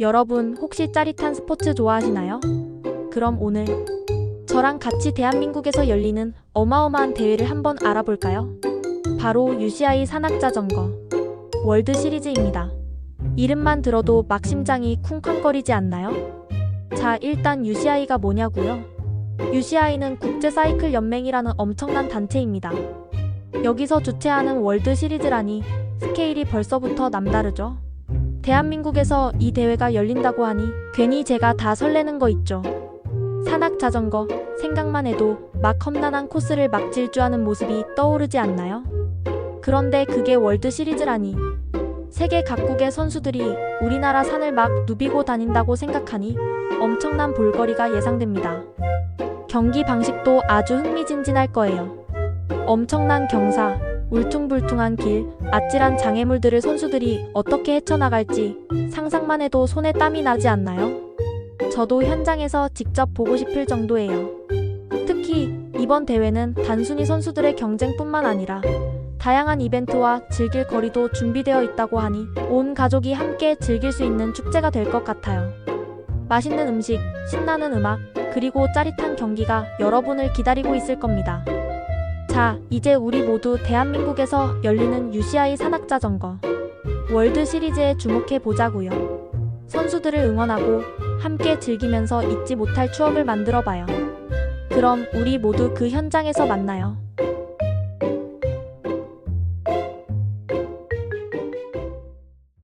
여러분 혹시 짜릿한 스포츠 좋아하시나요? 그럼 오늘 저랑 같이 대한민국에서 열리는 어마어마한 대회를 한번 알아볼까요? 바로 UCI 산악자전거 월드 시리즈입니다. 이름만 들어도 막 심장이 쿵쾅거리지 않나요? 자, 일단 UCI가 뭐냐고요? UCI는 국제 사이클 연맹이라는 엄청난 단체입니다. 여기서 주최하는 월드 시리즈라니 스케일이 벌써부터 남다르죠. 대한민국에서 이 대회가 열린다고 하니 괜히 제가 다 설레는 거 있죠. 산악 자전거 생각만 해도 막 험난한 코스를 막 질주하는 모습이 떠오르지 않나요? 그런데 그게 월드 시리즈라니 세계 각국의 선수들이 우리나라 산을 막 누비고 다닌다고 생각하니 엄청난 볼거리가 예상됩니다. 경기 방식도 아주 흥미진진할 거예요. 엄청난 경사, 울퉁불퉁한 길, 아찔한 장애물들을 선수들이 어떻게 헤쳐나갈지 상상만 해도 손에 땀이 나지 않나요? 저도 현장에서 직접 보고 싶을 정도예요. 특히 이번 대회는 단순히 선수들의 경쟁뿐만 아니라 다양한 이벤트와 즐길 거리도 준비되어 있다고 하니 온 가족이 함께 즐길 수 있는 축제가 될 것 같아요. 맛있는 음식, 신나는 음악, 그리고 짜릿한 경기가 여러분을 기다리고 있을 겁니다. 자, 이제 우리 모두 대한민국에서 열리는 UCI 산악자전거 월드 시리즈에 주목해 보자고요. 선수들을 응원하고 함께 즐기면서 잊지 못할 추억을 만들어 봐요. 그럼 우리 모두 그 현장에서 만나요.